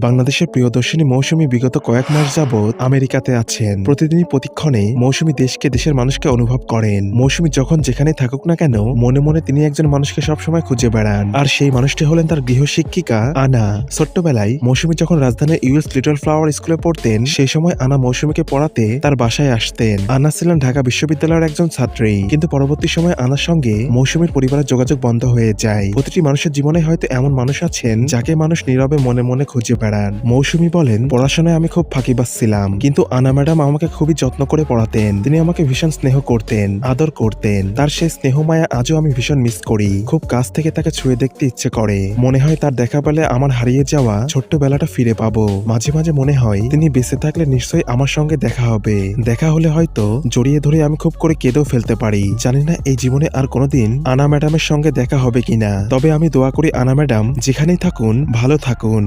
বাংলাদেশের প্রিয়দর্শিনী মৌসুমী বিগত কয়েক মাস যাবৎ আমেরিকাতে আছেন। প্রতিদিনই প্রতিক্ষণে মৌসুমী দেশকে দেশের মানুষকে অনুভব করেন। মৌসুমী যখন যেখানে থাকুক না কেন, মনে মনে তিনি একজন মানুষকে সবসময় খুঁজে বেড়ান। আর সেই মানুষটি হলেন তার গৃহশিক্ষিকা আনা। ছোট্টবেলায় মৌসুমী যখন রাজধানীর ইউএস লিটল ফ্লাওয়ার স্কুলে পড়তেন, সেই সময় আনা মৌসুমীকে পড়াতে তার বাসায় আসতেন। আনা ছিলেন ঢাকা বিশ্ববিদ্যালয়ের একজন ছাত্রী। কিন্তু পরবর্তী সময়ে আনার সঙ্গে মৌসুমীর পরিবারের যোগাযোগ বন্ধ হয়ে যায়। প্রতিটি মানুষের জীবনে হয়তো এমন মানুষ আছেন, যাকে মানুষ নীরবে মনে মনে খুঁজে বেড়ান মৌসুমী বলেন, পড়াশোনায় আমি খুব ফাঁকিবাজ ছিলাম, কিন্তু আনা ম্যাডাম আমাকে খুবই যত্ন করে পড়াতেন। তিনি আমাকে ভীষণ স্নেহ করতেন, আদর করতেন। তার সেই স্নেহ মায়া আজও আমি ভীষণ মিস করি। খুব কাছ থেকে তাকে ছুঁয়ে দেখতে ইচ্ছে করে। মনে হয় তার দেখা পেলে আমার হারিয়ে যাওয়া ছোট্ট বেলাটা ফিরে পাবো। মাঝে মাঝে মনে হয়, তিনি বেঁচে থাকলে নিশ্চয়ই আমার সঙ্গে দেখা হবে। দেখা হলে হয়তো জড়িয়ে ধরে আমি খুব করে কেঁদেও ফেলতে পারি। জানি না এই জীবনে আর কোনোদিন আনা ম্যাডামের সঙ্গে দেখা হবে কিনা। তবে আমি দোয়া করি আনা ম্যাডাম, যেখানেই থাকুন, ভালো থাকুন।